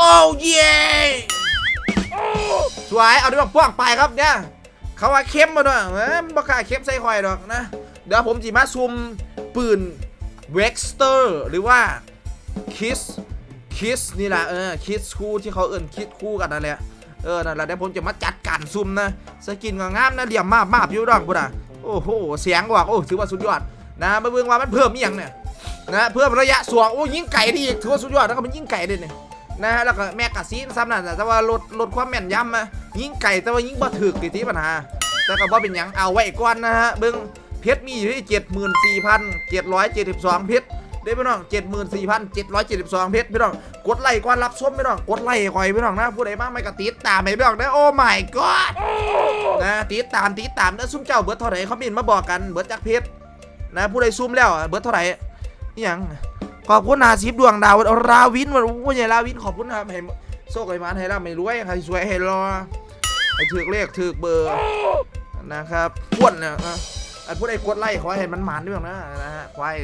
โอ้เย่สวยเอาด้วยพ่วงไปครับเนี่ยเขาว่าเข้มมาด้วยเอ้ยมันบ่กาเข้มใส่คอยดอกนะ เดี๋ยวผมจีมาซูมปืนเว็กสเตอร์หรือว่าคิสคิสนี่แหละเออคิสคู่ที่เขาเอิ่นคิดคู่กันนั่นแหละเออนั่นแหละเดี๋ยวผมจะมาจัดการซุ่มนะสกินก็งามนะเหลี่ยมมาบมาบอยู่ดอกพุ่นอะโอ้โหเสียงว่ะโอ้ถือว่าสุดยอดนะมาเบิ่งว่ามันเพิ่มอีหยังเนี่ยนะเพิ่มระยะสวงโอ้ยิงไก่ดีอีกถือว่าสุดยอดแล้วก็มันยิงไก่ด้วยเนี่ย นะฮะแล้วก็แมกกาซีนซ้ำนั่นน่ะแต่ว่าลดลดความแม่นยำนะยิงไก่แต่ว่ายิงบ่ถึกกี่ที่ปัญหาแต่ก็บ่เป็นหยังเอาไว้ก่อนนะฮะเบิ่งเพชรมีอยู่ที่เจ็ดหมื่นสี่พันเจ็ดร้อยเจ็ดสิบสองเพชรได้พี่น้องเจ็ดหมื่นสี่พันเจ็ดร้อยเจ็ดสิบสองเพชรพี่น้องกดไลค์ก่อนรับชมพี่น้องกดไลค์คอยพี่น้องนะผู้ใดมาไม่กระติดตามให้พี่น้องนะโอ้ my god นะติดตามติดตามนะซุ่มเจ้าเบิร์ดเท่าไหร่เขามินมาบอกกันเบิร์ดจากเพชรนะผู้ใดซุ่มแล้วเบิร์ดเท่าไหร่นี่ยัง ขอบคุณนาซิบดวงดาวราวินวันโอ้ยราวินขอบคุณนะครับให้โชคให้มันให้ร่ำให้รวยให้สวยให้รอให้ถือเลขถือเบอร์นะครับพวนเนี่ยนะไอ้ผู้ใดกดไล่ขอให้มันหมานด้วยนะนะฮะควาย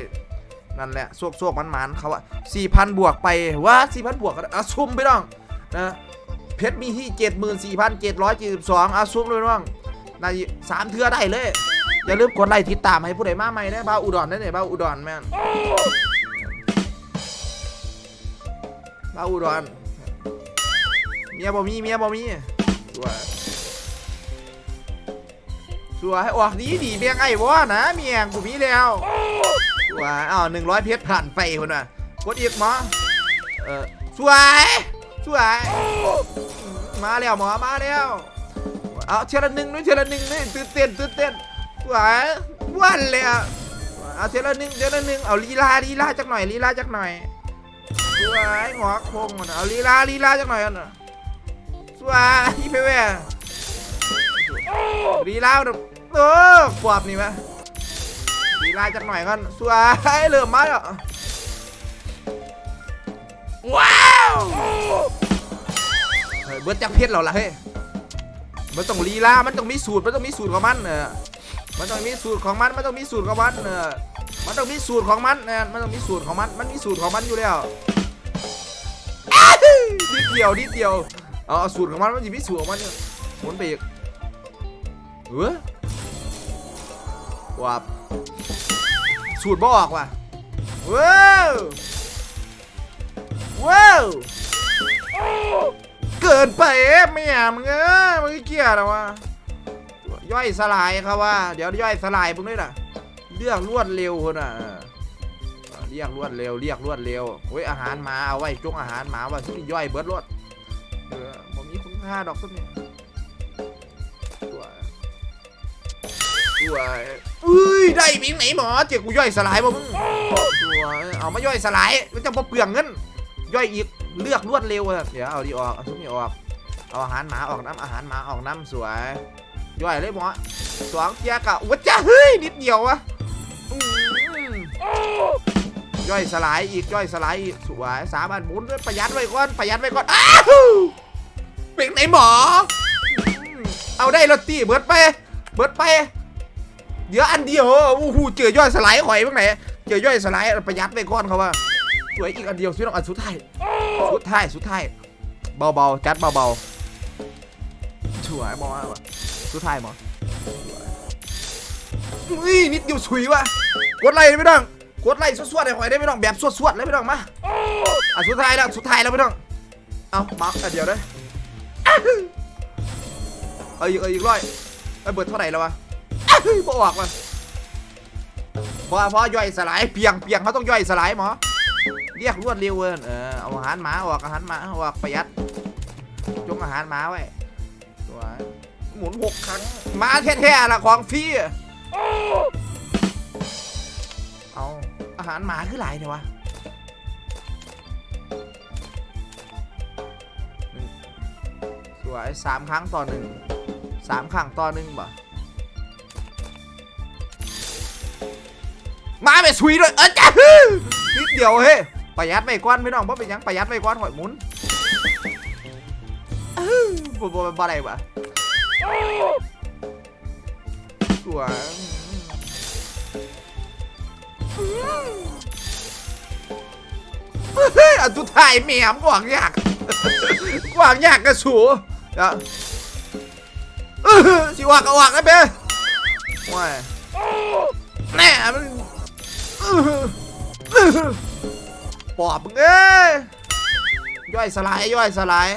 นั่นแหละโซกโซกมันหมานเขาอะสี่พันบวกไปว่าสี่พันบวกกันอะซุ่มไปน้องนะเพชรมีที่เจ็ดหมื่นสี่พันเจ็ดร้อยเจ็ดสิบสองอะซุ่มเลยน้องในสามเทือได้เลยอย่าลืมกดไลค์ติดตามให้ผู้ใดมาใหม่นะบ้าอุดรได้เนี่ยบ้าอุดรแม่ นบ้าอุดรเมียบ่มีเมียบ่มีสวยสวยออกดีดีเบียงไอ้วะนะเมียงกูมีแล้วสวยอ้าวหนึ่งร้อยเพชรผ่านไปคนน่ะกดอีกหมอเออสวยสวยมาแล้วหมอมาแล้วเอาเทยละหนึ่งด้วยเทยละหนึ่งนี่ตื่นเต้นตื่นเต้นสวยวันเลยอะเอาเทยละหนึ่งเทยละหนึ่งเอาลีลาลีลาจักหน่อยลีลาจักหน่อย สวยหงอคงก่อนเอาลีลาลีลาจักหน่อยก่อนน่ะสวยยี่เพ่แว่ลีลาเด้อออปวบนี่ไหมดีล่จักหน่อยก่อนสวยเริ่มมาแล้วว้าวเฮ้ยเบิร์ดจักเพชรเราล่ะเฮ้ยมันต้องลีลา มันต้องมีสูตร มันต้องมีสูตรของมันเออมันต้องมีสูตรของมัน มันต้องมีสูตรของมันเออมันต้องมีสูตรของมันเนี่ยมันต้องมีสูตรของมัน มันมีสูตรของมันอยู่แล้ว นิดเดียวนิดเดียวเอาเอาสูตรของมันมันจะมีสูตรของมันเนี่ยหมุนไปอีกเออว้าบสูตรบ่ออกว่ะว้าวว้าวเกินไปเอ๊ะไม่อยมึงเอ้ยมึงเกียดอะวะย่อยสลายครับว่า เดี๋ยวย่อยสลายพวกนี้น่ะ เรียกรวดเร็วคนน่ะ รียกรวดเร็วเรียกรวดเร็วโอ้ยอาหารหมาเอาไว้จงอาหารหมาว่าที่ย่อยเบิดรวดเออผมมีคุณค่าดอกสักเนี่ยสวยด้วอุ้ยได้บิงไหนหมอเจ๊กูย่อยสลายบ่มึงตัวเอามาย่อยสลายมันจะบ่เปลืองเงินย่อยอีกเลือกรวดเร็วอะเดี๋ยวเอาดีออกเอาทุกนี้ออกเอาอาหารหมาออกน้ำอาหารหมาออกน้ำสวยย่อยเลยหมอสองเทียกะวัดจ้าเฮ้ยนิดเดียววะ ย่อยสลายอีกย่อยสลายอีกสวยสามอันหมุนด้วยประหยัดไว้ก่อนประหยัดไว้ก่อนอ้าวเป็นไหนหมอ เอาได้แล้วตีเบิดไป เบิดไปเดี๋ยวอันเดียวโอ้โหเจอย่อยสลายหอยพวกไหนเจอย่อยสลายประหยัดไปก้อนเขาว่าสวยอีกอันเดียวพี่น้องอันสุดท้ายสุดท้ายสุดท้ายเบาๆจัดเบาๆสวยมากว่ะสุดท้ายมออุ้ยนิดเดียวฉุยว่ะกดไลค์เลยพี่น้อง กดไลค์สวดๆให้หอยได้พี่น้องแบบสวดๆเลยพี่น้องมาอะสุดท้ายแล้วสุดท้ายแล้วพี่น้องเอามาอันเดี๋ยวได้เอาอีกเอาอีกร้อยไอ้เบิดเท่าไหร่แล้ววะบออกมาพอพอย่อยสลายเปียงเปียงเขาต้องย่อยสลายหมอเรียกรวดเร็วเว้ยเออเอาอาหารหมาออกอาหารหมาออกประหยัดจงอาหารหมาไว้ตัวหมุนหกครั้งหมาแท้ๆละของฟรีเอาอา หารหมาคือหลายเนี่ยวะสวยสามครั้งต่อหนึ่งสามครั้งต่อหนึ่งบ่มาไปสุยด้วยเออจ้าฮึนิดเดียวเฮ้ประหยัดไปก้อนไม่ต้องเพราะเป็นยังประหยัดไปก้อนหอยมุนบ่บ่บ่อะไรวะสวย เฮ้ยอันทุดท้ายแหม่มกว่างยากกว่างยากกระสูเดี๋ยวเออสิวากกวากนะเบ้ว้ายแน่มันปอบมึงเอ้ยย่อยสลายย่อยสลาย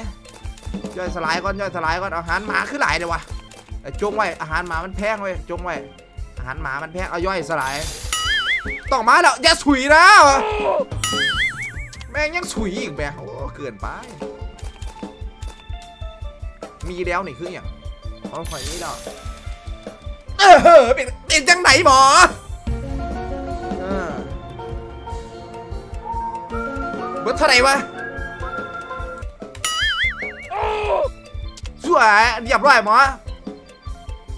ย่อยสลายก่อนย่อยสลายก่อนอาหารหมาคือหลายเดี๋ยวะจงไว้อาหารหมามันแพงเว้ยจงไว้อาหารหมามันแพงเอาย่อยสลาย ต้อมาแล้วอย่าฉุยนะวแม่งยังฉุยอีกแบบโอ้เกินไป มีแล้วนี่คืออย่างเอาข่อยนี้แล้วเออเป็นเป็นจังไหนหมอเออเบิดเท่าไหร่วะสวยเรียบร้อยหมอ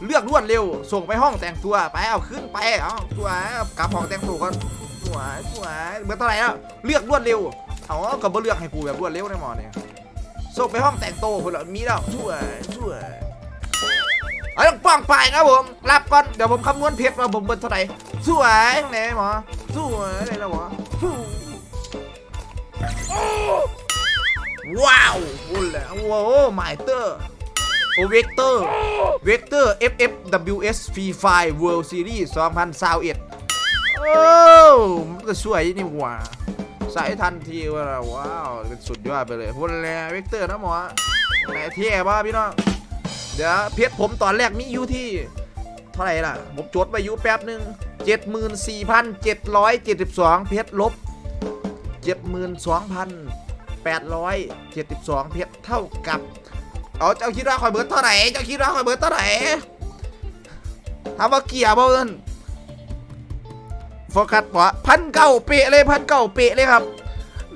เลือกรวดเร็ว ส่งไปห้องแต่งตัวไปเอาขึ้นไปเอาสวกลับห้องแต่งตัวก่อนสวยสวยเบิดเท่าไหร่แล้วเลือกรวดเร็วเอาก็บ่เลือกให้กูแบบรวดเร็วได้หมอเนี่ยส่งไปห้องแต่งตัวคนละมีแล้วช่วยช่วยเอ้ต้องป้องไปครับผมรับก่อนเดี๋ยวผมคำนวณเพชรว่าผมเบิดเท่าไหร่สวยไหนหมอสวยไหนแล้วหมอว้าวพูดแล้วว้าวหมายเตอร์ โอเวกเตอร์เวกเตอร์ FFWS Free Fire World Series 2021โอ้มันก็สวยนี่หว่าใส่ทันทีว่าว้าวเป็นสุดยอดไปเลยพุ่นแลเวกเตอร์นะหมอไหนเท่ป่ะพี่น้องเดี๋ยวเพชรผมตอนแรกมีอยู่ที่ เท่าไหร่ล่ะ ผมจดไปอยู่แป๊บหนึ่ง74,772 เพชรลบ 72,872 เพชรเท่ากับ เอาเจ้าคิดว่าคอยเบิร์ดเท่าไหร่เจ้าคิดว่าคอยเบิร์ดเท่าไหร่ถามว่าเกียร์บ่เอิ้นโฟกัสบอกพันเก้าเปะเลยพันเก้าเปะเลยครับ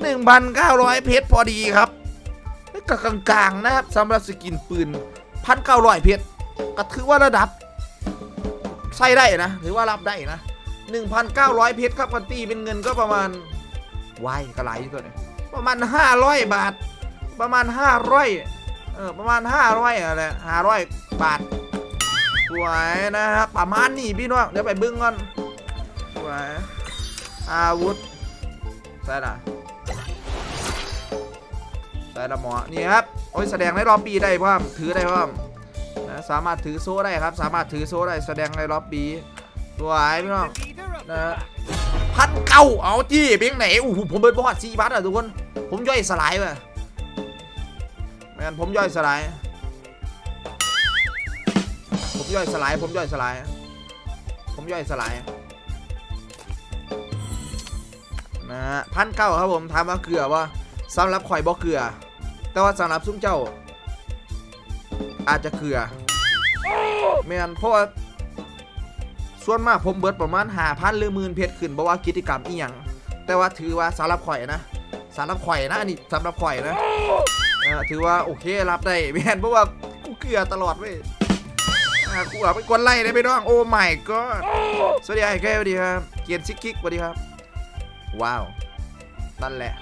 หนึ่งพันเก้าร้อยเพชรพอดีครับก็กลางๆนะครับสำหรับสกินปืนพันเก้าร้อยเพชรก็ถือว่าระดับใช้ได้นะถือว่ารับได้นะหนึ่งพันเก้าร้อยเพชรครับกันตีเป็นเงินก็ประมาณวายกระไรตัวนี้ประมาณห้าร้อยบาท ประมาณห้าร้อย เออประมาณห้าร้อยอะไรห้าร้อยบาทสวยนะครับประมาณนี้พี่น้องเดี๋ยวไปบึ้งก่อนสวยอาวุธใส่ละใส่ละหมอนี่ครับโอ้ยแสดงในรอบปีได้พ่อมถือได้พ่อมนะสามารถถือโซ่ได้ครับ สามารถถือโซ่ได้แสดงในรอบปีสวยพี่น้องนะพันเก้าเอาจี้เพียงไหนอู้หูผมเบิร์ดบอดสี่บาทอะทุกคน ผมย่อยสลายว่ะ แมนผมย่อยสลาย ผมย่อยสลาย ผมย่อยสลาย ผมย่อยสลายนะฮะพันเก้าครับผมถามว่าเกลือว่าสำหรับข่อยบ่เกลือ แต่ว่าสำหรับซุ้มเจ้า อาจจะเกลือไม่งั้นเพราะว่าส่วนมากผมเบิดประมาณหาพันหรือหมื่นเพชรขึ้นเพราะว่ากิจกรรมอีหยังแต่ว่าถือว่าสำหรับข่อยนะสำหรับข่อยนะอันนี้สำหรับข่อยนะ ถือว่าโอเครับได้แมนเพราะว่ากูเกลือตลอดเว้ยกูเอาไปกวนไล่ได้ไปน้องโอ้ my god สวัสดีไอ้แก้วสวัสดีครับเกียนซิกคิกสวัสดีครับ ว้าวนั่นแหละ